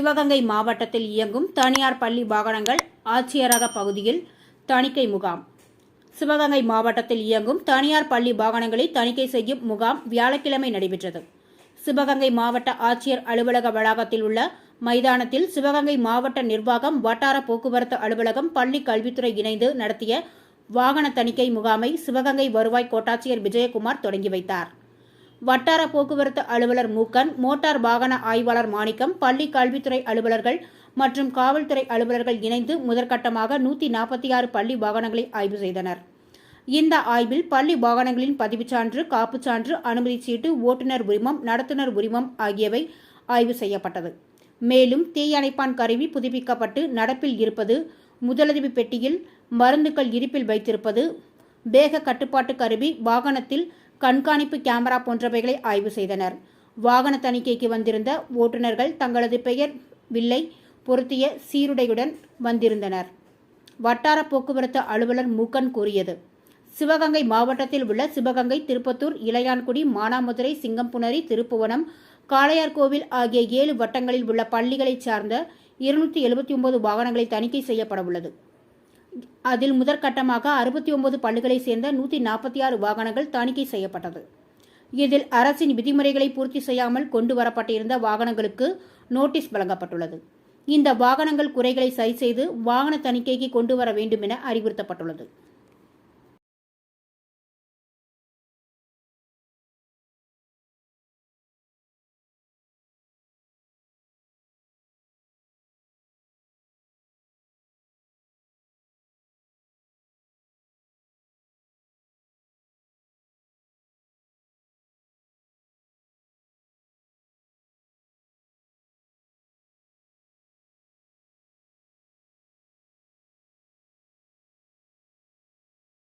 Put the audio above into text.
சிவகங்கை மாவட்டத்தில் இயங்கும் தனியார் பள்ளி வாகனங்கள் ஆட்சியரக பகுதியில் தணிக்கை முகாம். சிவகங்கை மாவட்டத்தில் இயங்கும் தனியார் பள்ளி வாகனங்களை தணிக்கை செய்யும் முகாம் வியாழக்கிழமை நடைபெற்றது. சிவகங்கை மாவட்ட ஆட்சியர் அலுவலக வளாகத்தில் உள்ள மைதானத்தில் சிவகங்கை மாவட்ட நிர்வாகம் வட்டார போக்குவரத்து அலுவலகம் பள்ளி கல்வித்துறை இணைந்து நடத்திய வாகன தணிக்கை முகாமை சிவகங்கை வருவாய் கோட்டாட்சியர் விஜயகுமார் தொடங்கி வைத்தார். வட்டார போக்குவரத்து அலுவலர் மூக்கன் மோட்டார் வாகன ஆய்வாளர் மாணிக்கம் பள்ளி கல்வித்துறை அலுவலர்கள் மற்றும் காவல்துறை அலுவலர்கள் இணைந்து முதற்கட்டமாக நூற்றி நாற்பத்தி ஆறு பள்ளி வாகனங்களை ஆய்வு செய்தனர். இந்த ஆய்வில் பள்ளி வாகனங்களின் பதிவுச் சான்று காப்புச் சான்று அனுமதிச் சீட்டு ஓட்டுநர் உரிமம் நடத்துனர் உரிமம் ஆகியவை ஆய்வு செய்யப்பட்டது. மேலும் தீயணைப்பான் கருவி புதுப்பிக்கப்பட்டு நடப்பில் இருப்பது முதலுதவி பெட்டியில் மருந்துகள் இருப்பில் வைத்திருப்பது வேக கட்டுப்பாட்டு கருவி வாகனத்தில் கண்காணிப்பு கேமரா போன்றவைகளை ஆய்வு செய்தனர். வாகன தணிக்கைக்கு வந்திருந்த ஓட்டுநர்கள் தங்களது பெயர் வில்லை பொருத்திய சீருடையுடன் வந்திருந்தனர். வட்டார போக்குவரத்து அலுவலர் மூக்கன் கூறியது. சிவகங்கை மாவட்டத்தில் உள்ள சிவகங்கை திருப்பத்தூர் இளையான்குடி மானாமதுரை சிங்கம்புணரி திருப்புவனம் காளையார்கோவில் ஆகிய ஏழு வட்டங்களில் உள்ள பள்ளிகளைச் சார்ந்த இருநூற்றி எழுபத்தி ஒன்பது வாகனங்களை தணிக்கை செய்யப்பட உள்ளது அதில் முதற்கட்டமாக அறுபத்தி ஒன்பது பள்ளிகளைச் சேர்ந்த நூற்றி நாற்பத்தி ஆறு வாகனங்கள் தணிக்கை செய்யப்பட்டது. இதில் அரசின் விதிமுறைகளை பூர்த்தி செய்யாமல் கொண்டு வரப்பட்டிருந்த வாகனங்களுக்கு நோட்டீஸ் வழங்கப்பட்டுள்ளது. இந்த வாகனங்கள் குறைகளை சரி செய்து வாகன தணிக்கைக்கு கொண்டு வர வேண்டும் என அறிவுறுத்தப்பட்டுள்ளது.